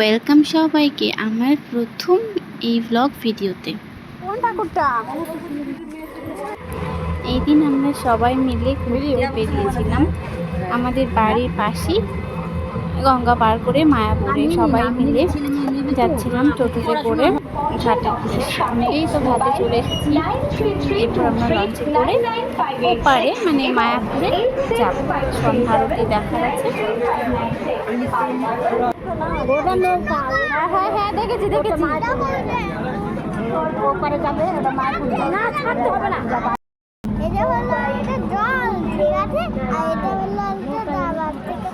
Welcome সবাইকে আমার প্রথম এই ব্লগ ভিডিওতে। এই দিন আমরা সবাই মিলে ঘুরতে বেরিয়েছিলাম। আমাদের বাড়ির পাশেই গঙ্গা পার করে মায়াপুরে সবাই মিলে যাচ্ছিলাম টোটোতে করে উদ্দেশ্যে এই তো ঘাটে চলে এসেছি। এরপর আমরা লঞ্চে করে ওপারে মানে মায়াপুরে যাব। সন্ধ্যা আরতি দেখার আছে। ওটা নৌকা হ্যাঁ হ্যাঁ হ্যাঁ দেখেছি দেখেছি ওপারে যাবে ওটা মাছ না ছাড়তে হবে না এটা হলো এটা জল ঠিক আছে আর এটা হলো এটা দাবার থেকে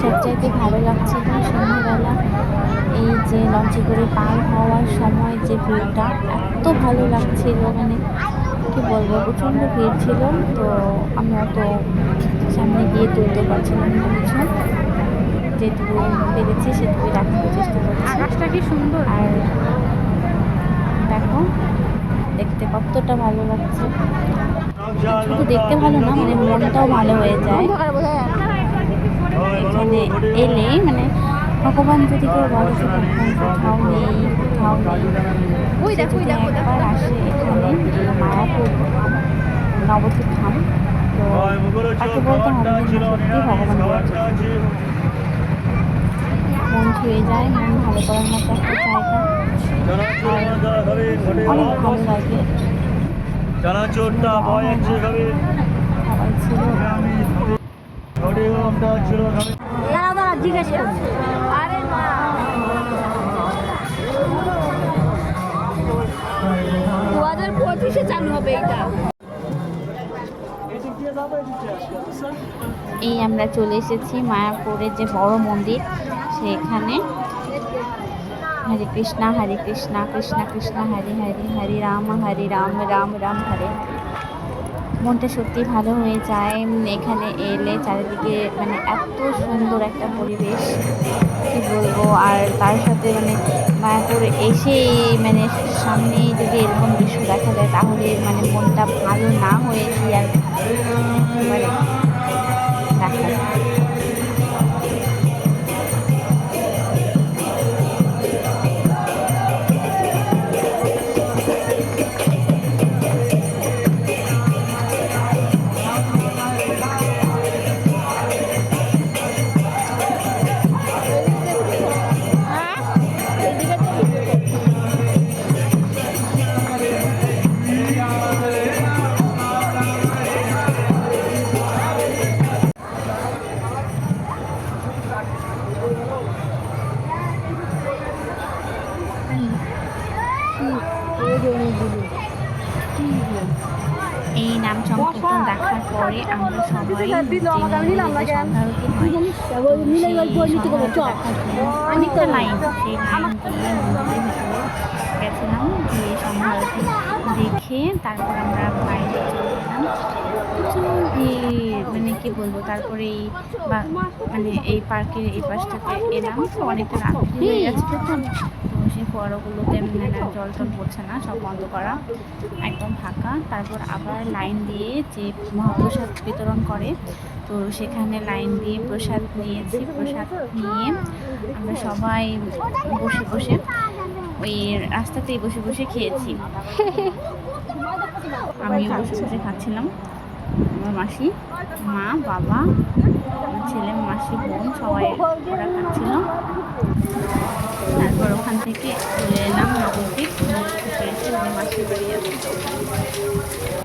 সবচাইতে ভালো লাগছে না সন্ধ্যাবেলা। এই যে লঞ্চে করে পার হওয়ার সময় যে ভিড়টা এত ভালো লাগছিল। মানে কি বলব প্রচণ্ড ভিড় ছিল। তো আমি অত সামনে গিয়ে তুলতে পারছিলাম না কিছু। যেটুকু পেরেছি সেটুকুই রাখার চেষ্টা করছি। আকাশটা কি সুন্দর? আর দেখো দেখতে কতটা ভালো লাগছে। শুধু দেখতে ভালো না মানে মনটাও ভালো হয়ে যায়। এখানে এলে মানে ভগবান যদি কেউ বলে যে ভগবান কোথাও নেই কোথাও নেই যদি একবার আসে এখানে এই মায়াপুর নবদ্বীপ ধাম তো তাকে বলতে হবে সত্যি ভগবান মন ছুঁয়ে যায় মন ভালো করার মতো একটা জায়গা। অনেক ভালো লাগে। চানাচুরটা ভয় ছিল। এই আমরা চলে এসেছি মায়াপুরের যে বড় মন্দির সেখানে হরে কৃষ্ণা হরে কৃষ্ণা কৃষ্ণা কৃষ্ণা হরে হরে হরে রাম হরে রাম রাম রাম হরে। মনটা সত্যি ভালো হয়ে যায়। এখানে এলে চারিদিকে মানে এত সুন্দর একটা পরিবেশ, কি বলব? আর তার সাথে মানে মায়াপুর এসে মানে সামনে যদি এরকম দৃশ্য দেখা যায়, তাহলে মানে মনটা ভালো না হয়ে কি আর মানে এই নাম সংকীর্তন দেখার পরে আমরা সবাই অনেকটা লাইন সেই লাইন গেছিলাম গিয়ে সন্ধ্যারতি দেখে তারপর আমরা বাইরে চলে প্রচুর ভিড় মানে কি বলব তারপরে এই বা মানে এই পার্কের এই পাশটাতে এলাম। অনেকটা রাত্রি হয়ে গেছে। তো সেই ফোয়ারাগুলোতে জল টল পড়ছে না, সব বন্ধ করা, একদম ফাঁকা। তারপর আবার লাইন দিয়ে যে মহাপ্রসাদ বিতরণ করে, তো সেখানে লাইন দিয়ে প্রসাদ নিয়েছি, প্রসাদ নিয়ে আমরা সবাই বসে বসে ওই রাস্তাতেই বসে বসে খেয়েছি। আমিও বসে বসে খাচ্ছিলাম। আমার মাসি, মা, বাবা ছেলে, মাসি, বোন সবাই ওরা থেকে চলে এলাম। নবদ্বীপ